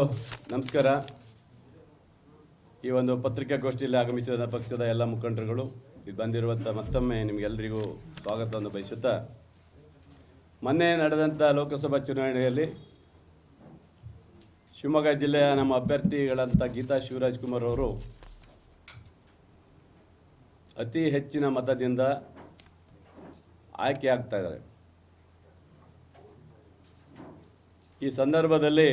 ನಮಸ್ಕಾರ. ಈ ಒಂದು ಪತ್ರಿಕಾಗೋಷ್ಠಿಯಲ್ಲಿ ಆಗಮಿಸಿದ ಪಕ್ಷದ ಎಲ್ಲ ಮುಖಂಡರುಗಳು, ಇಲ್ಲಿ ಬಂದಿರುವಂಥ ಮತ್ತೊಮ್ಮೆ ನಿಮಗೆಲ್ಲರಿಗೂ ಸ್ವಾಗತವನ್ನು ಬಯಸುತ್ತಾ, ಮೊನ್ನೆ ನಡೆದಂಥ ಲೋಕಸಭಾ ಚುನಾವಣೆಯಲ್ಲಿ ಶಿವಮೊಗ್ಗ ಜಿಲ್ಲೆಯ ನಮ್ಮ ಅಭ್ಯರ್ಥಿಗಳಂಥ ಗೀತಾ ಶಿವರಾಜ್ ಕುಮಾರ್ ಅವರು ಅತಿ ಹೆಚ್ಚಿನ ಮತದಿಂದ ಆಯ್ಕೆ ಆಗ್ತಾ ಇದ್ದಾರೆ. ಈ ಸಂದರ್ಭದಲ್ಲಿ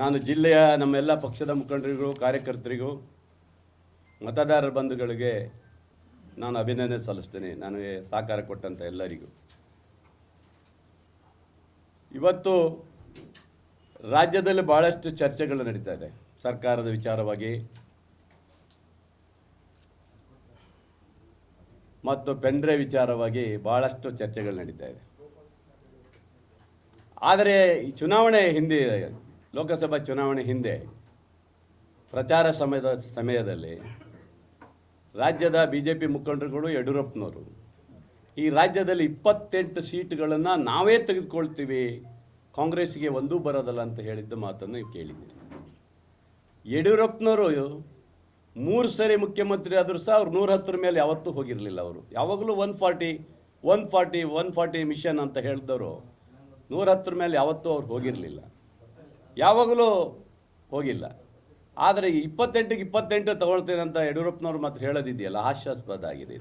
ನಾನು ಜಿಲ್ಲೆಯ ನಮ್ಮೆಲ್ಲ ಪಕ್ಷದ ಮುಖಂಡರಿಗೂ, ಕಾರ್ಯಕರ್ತರಿಗೂ, ಮತದಾರರ ಬಂಧುಗಳಿಗೆ ನಾನು ಅಭಿನಂದನೆ ಸಲ್ಲಿಸ್ತೇನೆ. ನನಗೆ ಸಹಕಾರ ಕೊಟ್ಟಂಥ ಎಲ್ಲರಿಗೂ. ಇವತ್ತು ರಾಜ್ಯದಲ್ಲಿ ಭಾಳಷ್ಟು ಚರ್ಚೆಗಳು ನಡೀತಾ ಇದೆ. ಸರ್ಕಾರದ ವಿಚಾರವಾಗಿ ಮತ್ತು ಪೆಂಡ್ರೆ ವಿಚಾರವಾಗಿ ಭಾಳಷ್ಟು ಚರ್ಚೆಗಳು ನಡೀತಾ ಇದೆ. ಆದರೆ ಈ ಚುನಾವಣೆ ಹಿಂದೆ ಲೋಕಸಭಾ ಚುನಾವಣೆ ಹಿಂದೆ ಪ್ರಚಾರ ಸಮಯದ ಸಮಯದಲ್ಲಿ ರಾಜ್ಯದ ಬಿ ಜೆ ಪಿ ಮುಖಂಡರುಗಳು ಯಡಿಯೂರಪ್ಪನವರು, ಈ ರಾಜ್ಯದಲ್ಲಿ ಇಪ್ಪತ್ತೆಂಟು ಸೀಟ್ಗಳನ್ನು ನಾವೇ ತೆಗೆದುಕೊಳ್ತೀವಿ ಕಾಂಗ್ರೆಸ್ಗೆ ಒಂದೂ ಬರೋದಲ್ಲ ಅಂತ ಹೇಳಿದ್ದ ಮಾತನ್ನು ಕೇಳಿದ್ದೀನಿ. ಯಡಿಯೂರಪ್ಪನವರು ಮೂರು ಸರಿ ಮುಖ್ಯಮಂತ್ರಿ ಆದರೂ ಸಹ ಅವ್ರು ನೂರ ಹತ್ತರ ಮೇಲೆ ಯಾವತ್ತೂ ಹೋಗಿರಲಿಲ್ಲ ಅವರು. ಯಾವಾಗಲೂ one forty one forty one forty mission ಅಂತ ಹೇಳಿದವರು ನೂರ ಹತ್ತರ ಮೇಲೆ ಯಾವತ್ತೂ ಅವ್ರು ಹೋಗಿರಲಿಲ್ಲ. ಯಾವಾಗಲೂ ಹೋಗಿಲ್ಲ. ಆದರೆ ಇಪ್ಪತ್ತೆಂಟಿಗೆ ಇಪ್ಪತ್ತೆಂಟು ತಗೊಳ್ತೇನೆ ಅಂತ ಯಡಿಯೂರಪ್ಪನವ್ರು ಮಾತ್ರ ಹೇಳೋದಿದೆಯಲ್ಲ, ಹಾಸ್ಯಾಸ್ಪದ ಆಗಿದೆ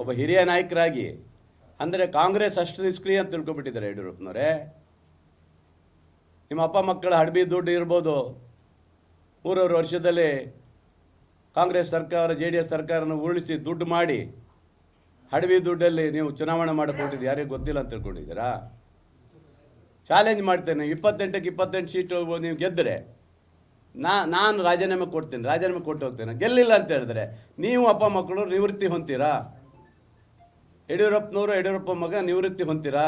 ಒಬ್ಬ ಹಿರಿಯ ನಾಯಕರಾಗಿ, ಅಂದರೆ ಕಾಂಗ್ರೆಸ್ ಅಷ್ಟು ನಿಷ್ಕ್ರಿಯ ಅಂತ ತಿಳ್ಕೊಬಿಟ್ಟಿದ್ದಾರೆ ಯಡಿಯೂರಪ್ಪನವರೇ. ನಿಮ್ಮ ಅಪ್ಪ ಮಕ್ಕಳ ಹಡಬಿ ದುಡ್ಡು ಇರ್ಬೋದು. ಊರವರು ವರ್ಷದಲ್ಲಿ ಕಾಂಗ್ರೆಸ್ ಸರ್ಕಾರ, ಜೆ ಡಿ ಎಸ್ ಸರ್ಕಾರನ ಉರುಳಿಸಿ ದುಡ್ಡು ಮಾಡಿ ಹಡವಿ ದುಡ್ಡಲ್ಲಿ ನೀವು ಚುನಾವಣೆ ಮಾಡಿಕೊಂಡಿದ್ದು ಯಾರಿಗೂ ಗೊತ್ತಿಲ್ಲ ಅಂತ ತಿಳ್ಕೊಂಡಿದ್ದೀರಾ? ಚಾಲೆಂಜ್ ಮಾಡ್ತೇನೆ. ಇಪ್ಪತ್ತೆಂಟಕ್ಕೆ ಇಪ್ಪತ್ತೆಂಟು ಸೀಟು ನೀವು ಗೆದ್ದರೆ ನಾ, ನಾನು ರಾಜೀನಾಮೆ ಕೊಡ್ತೇನೆ, ರಾಜೀನಾಮೆ ಕೊಟ್ಟು ಹೋಗ್ತೇನೆ. ಗೆಲ್ಲಿಲ್ಲ ಅಂತ ಹೇಳಿದ್ರೆ ನೀವು ಅಪ್ಪ ಮಕ್ಕಳು ನಿವೃತ್ತಿ ಹೊಂತೀರಾ? ಯಡಿಯೂರಪ್ಪನವರು, ಯಡಿಯೂರಪ್ಪ ಮಗ ನಿವೃತ್ತಿ ಹೊಂತೀರಾ?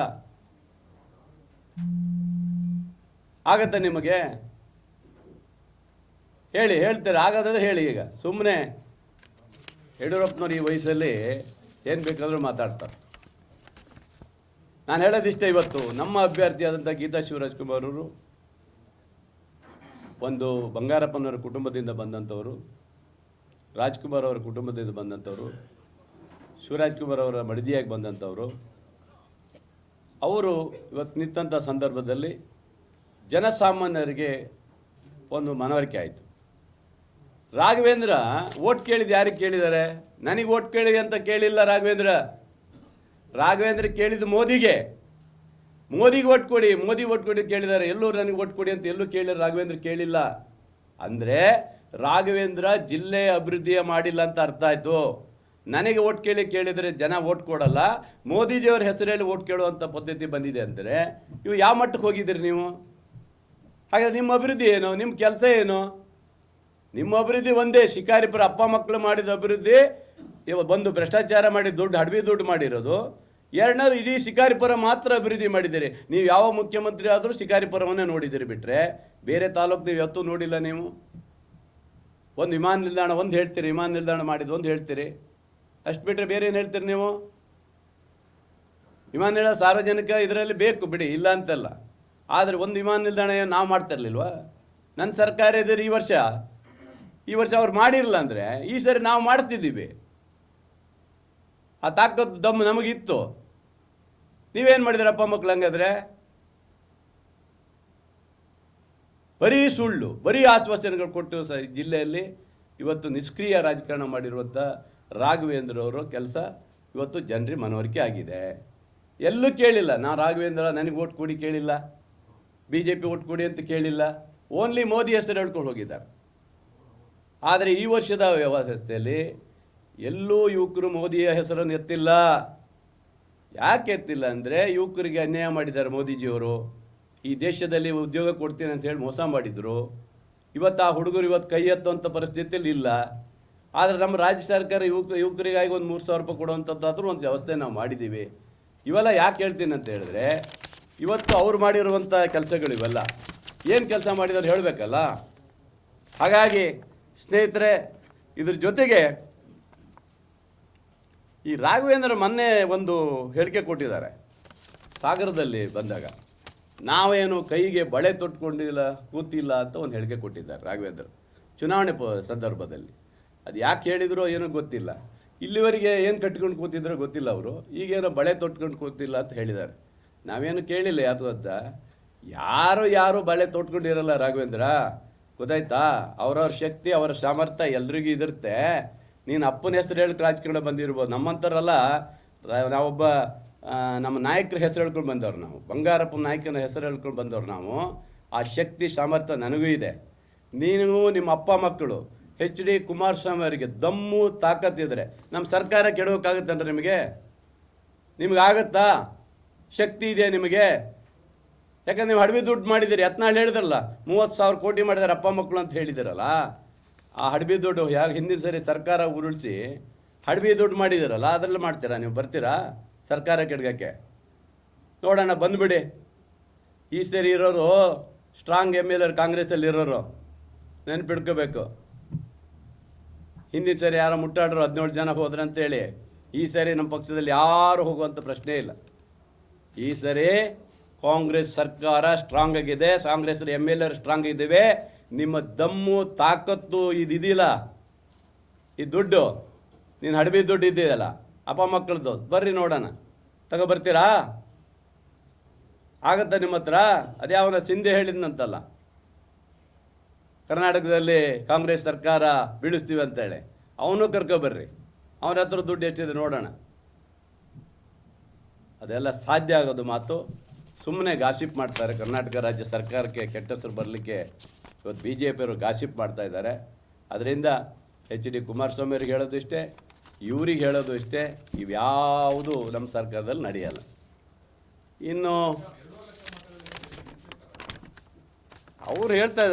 ಆಗತ್ತೆ ನಿಮಗೆ? ಹೇಳಿ, ಹೇಳ್ತಾರೆ? ಆಗೋದಾದ್ರೆ ಹೇಳಿ ಈಗ. ಸುಮ್ಮನೆ ಯಡಿಯೂರಪ್ಪನವ್ರು ಈ ವಯಸ್ಸಲ್ಲಿ ಏನು ಬೇಕಾದರೂ ಮಾತಾಡ್ತಾರೆ. ನಾನು ಹೇಳೋದಿಷ್ಟೇ ಇವತ್ತು. ನಮ್ಮ ಅಭ್ಯರ್ಥಿಯಾದಂಥ ಗೀತಾ ಶಿವರಾಜ್ ಕುಮಾರ್ ಅವರು, ಒಂದು ಬಂಗಾರಪ್ಪನವರ ಕುಟುಂಬದಿಂದ ಬಂದಂಥವರು, ರಾಜ್ಕುಮಾರ್ ಅವರ ಕುಟುಂಬದಿಂದ ಬಂದಂಥವರು, ಶಿವರಾಜ್ ಕುಮಾರ್ ಅವರ ಮಡದಿಯಾಗಿ ಬಂದಂಥವರು. ಅವರು ಇವತ್ತು ನಿಂತಂಥ ಸಂದರ್ಭದಲ್ಲಿ ಜನಸಾಮಾನ್ಯರಿಗೆ ಒಂದು ಮನವರಿಕೆ ಆಯಿತು. ರಾಘವೇಂದ್ರ, ಓಟ್ ಕೇಳಿದ ಯಾರಿಗೆ ಕೇಳಿದ್ದಾರೆ? ನನಗೆ ಓಟ್ ಕೇಳಿ ಅಂತ ಕೇಳಿಲ್ಲ ರಾಘವೇಂದ್ರ. ರಾಘವೇಂದ್ರ ಕೇಳಿದ ಮೋದಿಗೆ ಮೋದಿಗೆ ಓಟ್ ಕೊಡಿ, ಮೋದಿ ಓಟ್ ಕೊಡಿ ಕೇಳಿದ್ದಾರೆ. ಎಲ್ಲೂ ನನಗೆ ಓಟ್ ಕೊಡಿ ಅಂತ ಎಲ್ಲೂ ಕೇಳಿ ರಾಘವೇಂದ್ರ ಕೇಳಿಲ್ಲ. ಅಂದರೆ ರಾಘವೇಂದ್ರ ಜಿಲ್ಲೆ ಅಭಿವೃದ್ಧಿಯ ಮಾಡಿಲ್ಲ ಅಂತ ಅರ್ಥ ಆಯಿತು. ನನಗೆ ಓಟ್ ಕೇಳಿ ಕೇಳಿದರೆ ಜನ ಓಟ್ ಕೊಡಲ್ಲ. ಮೋದಿಜಿಯವ್ರ ಹೆಸರಲ್ಲಿ ಓಟ್ ಕೇಳುವಂಥ ಪದ್ಧತಿ ಬಂದಿದೆ ಅಂದರೆ ಇವು ಯಾವ ಮಟ್ಟಕ್ಕೆ ಹೋಗಿದ್ದೀರಿ ನೀವು? ಹಾಗಾದ್ರೆ ನಿಮ್ಮ ಅಭಿವೃದ್ಧಿ ಏನು? ನಿಮ್ಮ ಕೆಲಸ ಏನು? ನಿಮ್ಮ ಅಭಿವೃದ್ಧಿ ಒಂದೇ, ಶಿಕಾರಿಪುರ ಅಪ್ಪ ಮಕ್ಕಳು ಮಾಡಿದ ಅಭಿವೃದ್ಧಿ ಇವ ಬಂದು ಭ್ರಷ್ಟಾಚಾರ ಮಾಡಿ ದುಡ್ಡು ಅಡವಿ ದುಡ್ಡು ಮಾಡಿರೋದು, ಎರಡನೇದು ಇಡೀ ಶಿಕಾರಿಪುರ ಮಾತ್ರ ಅಭಿವೃದ್ಧಿ ಮಾಡಿದ್ದೀರಿ. ನೀವು ಯಾವ ಮುಖ್ಯಮಂತ್ರಿ ಆದರೂ ಶಿಕಾರಿಪುರವನ್ನೇ ನೋಡಿದ್ದೀರಿ ಬಿಟ್ಟರೆ ಬೇರೆ ತಾಲೂಕು ನೀವು ಯಾವತ್ತೂ ನೋಡಿಲ್ಲ ನೀವು? ಒಂದು ವಿಮಾನ ನಿಲ್ದಾಣ, ಒಂದು ಹೇಳ್ತೀರಿ, ವಿಮಾನ ನಿಲ್ದಾಣ ಮಾಡಿದ್ದು ಒಂದು ಹೇಳ್ತೀರಿ. ಅಷ್ಟು ಬಿಟ್ಟರೆ ಬೇರೆ ಏನು ಹೇಳ್ತೀರಿ ನೀವು? ವಿಮಾನ ನಿಲ್ದಾಣ ಸಾರ್ವಜನಿಕ ಇದರಲ್ಲಿ ಬೇಕು ಬಿಡಿ, ಇಲ್ಲ ಅಂತಲ್ಲ. ಆದರೆ ಒಂದು ವಿಮಾನ ನಿಲ್ದಾಣ ಏನು ನಾವು ಮಾಡ್ತಿರ್ಲಿಲ್ವಾ ನನ್ನ ಸರ್ಕಾರ ಇದ್ದರೆ ಈ ವರ್ಷ ಈ ವರ್ಷ ಅವ್ರು ಮಾಡಿರಲಿಲ್ಲ ಅಂದರೆ ಈ ಸರಿ ನಾವು ಮಾಡ್ತಿದ್ದೀವಿ. ಆ ತಾಕತ್ತು ದಮ್ಮು ನಮಗಿತ್ತು. ನೀವೇನು ಮಾಡಿದಿರಪ್ಪ ಮಕ್ಳು ಹಂಗಾದ್ರೆ? ಬರೀ ಸುಳ್ಳು, ಬರೀ ಆಶ್ವಾಸನೆಗಳು ಕೊಟ್ಟು ಸ ಜಿಲ್ಲೆಯಲ್ಲಿ ಇವತ್ತು ನಿಷ್ಕ್ರಿಯ ರಾಜಕಾರಣ ಮಾಡಿರುವಂಥ ರಾಘವೇಂದ್ರ ಅವರ ಕೆಲಸ ಇವತ್ತು ಜನರಿಗೆ ಮನವರಿಕೆ ಆಗಿದೆ. ಎಲ್ಲೂ ಕೇಳಿಲ್ಲ, ನಾ ರಾಘವೇಂದ್ರ, ನನಗೆ ಓಟ್ ಕೊಡಿ ಕೇಳಿಲ್ಲ ಬಿ ಜೆ ಪಿ ಓಟ್ ಕೊಡಿ ಅಂತ ಕೇಳಿಲ್ಲ, ಓನ್ಲಿ ಮೋದಿ ಹೆಸರು ಹೇಳ್ಕೊಂಡು ಹೋಗಿದ್ದಾರೆ. ಆದರೆ ಈ ವರ್ಷದ ವ್ಯವಸ್ಥೆಯಲ್ಲಿ ಎಲ್ಲೂ ಯುವಕರು ಮೋದಿಯ ಹೆಸರನ್ನು ಎತ್ತಿಲ್ಲ. ಯಾಕೆ ಎತ್ತಿಲ್ಲ ಅಂದರೆ ಯುವಕರಿಗೆ ಅನ್ಯಾಯ ಮಾಡಿದ್ದಾರೆ ಮೋದಿಜಿಯವರು. ಈ ದೇಶದಲ್ಲಿ ಉದ್ಯೋಗ ಕೊಡ್ತೀನಿ ಅಂತ ಹೇಳಿ ಮೋಸ ಮಾಡಿದರು. ಇವತ್ತು ಆ ಹುಡುಗರು ಇವತ್ತು ಕೈ ಎತ್ತುವಂಥ ಪರಿಸ್ಥಿತಿಯಲ್ಲಿ ಇಲ್ಲ. ಆದರೆ ನಮ್ಮ ರಾಜ್ಯ ಸರ್ಕಾರ ಯುವಕ ಯುವಕರಿಗಾಗಿ ಒಂದು ಮೂರು ಸಾವಿರ ರೂಪಾಯಿ ಕೊಡುವಂಥದ್ದಾದರೂ ಒಂದು ವ್ಯವಸ್ಥೆ ನಾವು ಮಾಡಿದ್ದೀವಿ. ಇವೆಲ್ಲ ಯಾಕೆ ಹೇಳ್ತೀನಿ ಅಂತ ಹೇಳಿದ್ರೆ, ಇವತ್ತು ಅವ್ರು ಮಾಡಿರುವಂಥ ಕೆಲಸಗಳು ಇವೆಲ್ಲ. ಏನು ಕೆಲಸ ಮಾಡಿದಾರೆ ಹೇಳಬೇಕಲ್ಲ? ಹಾಗಾಗಿ ಸ್ನೇಹಿತರೆ, ಇದ್ರ ಜೊತೆಗೆ ಈ ರಾಘವೇಂದ್ರ ಮೊನ್ನೆ ಒಂದು ಹೇಳಿಕೆ ಕೊಟ್ಟಿದ್ದಾರೆ. ಸಾಗರದಲ್ಲಿ ಬಂದಾಗ, ನಾವೇನು ಕೈಗೆ ಬಳೆ ತೊಟ್ಕೊಂಡಿಲ್ಲ, ಕೂತಿಲ್ಲ ಅಂತ ಒಂದು ಹೇಳಿಕೆ ಕೊಟ್ಟಿದ್ದಾರೆ ರಾಘವೇಂದ್ರ ಚುನಾವಣೆ ಪ, ಸಂದರ್ಭದಲ್ಲಿ. ಅದು ಯಾಕೆ ಹೇಳಿದ್ರೋ ಏನೋ ಗೊತ್ತಿಲ್ಲ. ಇಲ್ಲಿವರೆಗೆ ಏನು ಕಟ್ಕೊಂಡು ಕೂತಿದ್ರೋ ಗೊತ್ತಿಲ್ಲ ಅವರು. ಈಗೇನೋ ಬಳೆ ತೊಟ್ಕೊಂಡು ಕೂತಿಲ್ಲ ಅಂತ ಹೇಳಿದ್ದಾರೆ. ನಾವೇನು ಕೇಳಿಲ್ಲ ಯಾತು ಅಂತ. ಯಾರು ಯಾರು ಬಳೆ ತೊಟ್ಕೊಂಡಿರಲ್ಲ ರಾಘವೇಂದ್ರ? ಗೊತ್ತಾಯ್ತಾ? ಅವರವ್ರ ಶಕ್ತಿ, ಅವರ ಸಾಮರ್ಥ್ಯ ಎಲ್ರಿಗೂ ಇದಿರುತ್ತೆ. ನೀನು ಅಪ್ಪನ ಹೆಸರು ಹೇಳಿ ರಾಜಕಾರಣ ಬಂದಿರ್ಬೋದು. ನಮ್ಮಂಥರಲ್ಲ ರ- ನಾವೊಬ್ಬ ನಮ್ಮ ನಾಯಕರ ಹೆಸರು ಹೇಳ್ಕೊಂಡು ಬಂದವ್ರು ನಾವು. ಬಂಗಾರಪ್ಪ ನಾಯಕನ ಹೆಸರು ಹೇಳ್ಕೊಂಡು ಬಂದವ್ರು ನಾವು. ಆ ಶಕ್ತಿ, ಸಾಮರ್ಥ್ಯ ನನಗೂ ಇದೆ. ನೀನು, ನಿಮ್ಮ ಅಪ್ಪ ಮಕ್ಕಳು ಹೆಚ್ ಡಿ ಕುಮಾರಸ್ವಾಮಿ ಅವರಿಗೆ ದಮ್ಮು ತಾಕತ್ತಿದ್ರೆ ನಮ್ಮ ಸರ್ಕಾರ ಕೆಡೋಕ್ಕಾಗುತ್ತಂದ್ರೆ ನಿಮಗೆ? ನಿಮಗಾಗತ್ತಾ ಶಕ್ತಿ ಇದೆ ನಿಮಗೆ? ಯಾಕಂದ್ರೆ ನೀವು ಅಡವಿ ದುಡ್ಡು ಮಾಡಿದ್ದೀರಿ. ಯತ್ನಾಳ್ ಹೇಳಿದ್ರಲ್ಲ, ಮೂವತ್ತು ಸಾವಿರ ಕೋಟಿ ಮಾಡಿದ್ದಾರೆ ಅಪ್ಪ ಮಕ್ಕಳು ಅಂತ ಹೇಳಿದಿರಲ್ಲ. ಆ ಹಡಬಿ ದುಡ್ಡು ಯಾವ ಹಿಂದಿನ ಸರಿ ಸರ್ಕಾರ ಉರುಳಿಸಿ ಹಡಬಿ ದುಡ್ಡು ಮಾಡಿದ್ದೀರಲ್ಲ ಅದರಲ್ಲಿ ಮಾಡ್ತೀರಾ ನೀವು? ಬರ್ತೀರಾ ಸರ್ಕಾರ ಕೆಡ್ಗಕ್ಕೆ? ನೋಡೋಣ, ಬಂದುಬಿಡಿ. ಈ ಸರಿ ಇರೋರು ಸ್ಟ್ರಾಂಗ್ ಎಂ ಎಲ್ ಎರ್ ಕಾಂಗ್ರೆಸ್ಸಲ್ಲಿ ಇರೋರು ನೆನ್ಪಿಡ್ಕೋಬೇಕು ಹಿಂದಿನ ಸರಿ ಯಾರೋ ಮುಟ್ಟಾಡ್ರು, ಹದಿನೇಳು ಜನ ಹೋದ್ರೆ ಅಂತೇಳಿ. ಈ ಸರಿ ನಮ್ಮ ಪಕ್ಷದಲ್ಲಿ ಯಾರು ಹೋಗುವಂಥ ಪ್ರಶ್ನೆ ಇಲ್ಲ. ಈ ಸರಿ ಕಾಂಗ್ರೆಸ್ ಸರ್ಕಾರ ಸ್ಟ್ರಾಂಗ್ ಆಗಿದೆ Congress M L A strong ಇದ್ದೇವೆ. ನಿಮ್ಮ ದಮ್ಮು, ತಾಕತ್ತು ಇದಿದೆಯಲ್ಲ, ಈ ದುಡ್ಡು, ನೀನು ಹಡಬಿ ದುಡ್ಡು ಇದೆಯಲ್ಲ ಅಪ್ಪ ಮಕ್ಕಳದ್ದು ಬರ್ರಿ ನೋಡೋಣ. ತಗೋ ಬರ್ತೀರಾ? ಆಗತ್ತಾ ನಿಮ್ಮ ಹತ್ರ? ಅದ್ಯಾವನ ಸಿಂಧೆ ಹೇಳಿದ್ನಂತಲ್ಲ. ಕರ್ನಾಟಕದಲ್ಲಿ ಕಾಂಗ್ರೆಸ್ ಸರ್ಕಾರ ಬೀಳಿಸ್ತೀವಿ ಅಂತೇಳಿ. ಅವನು ಕರ್ಕೊಬರ್ರಿ ಅವನ ಹತ್ರ ದುಡ್ಡು ಎಷ್ಟಿದೆ ನೋಡೋಣ. ಅದೆಲ್ಲ ಸಾಧ್ಯ ಆಗೋದು ಮಾತು. ಸುಮ್ಮನೆ ಗಾಸಿಪ್ ಮಾಡ್ತಾರೆ. ಕರ್ನಾಟಕ ರಾಜ್ಯ ಸರ್ಕಾರಕ್ಕೆ ಕೆಟ್ಟ ಹೆಸರು ಬರಲಿಕ್ಕೆ ಇವತ್ತು ಬಿ ಜೆ ಪಿಯವರು ಗಾಸಿಪ್ ಮಾಡ್ತಾ ಇದ್ದಾರೆ. ಅದರಿಂದ ಎಚ್ ಡಿ ಕುಮಾರಸ್ವಾಮಿ ಅವ್ರಿಗೆ ಹೇಳೋದು ಇಷ್ಟೇ, ಇವ್ರಿಗೆ ಹೇಳೋದು ಇಷ್ಟೇ, ಇವ್ಯಾವುದು ನಮ್ಮ ಸರ್ಕಾರದಲ್ಲಿ ನಡೆಯಲ್ಲ. ಇನ್ನು ಅವ್ರು ಹೇಳ್ತಾ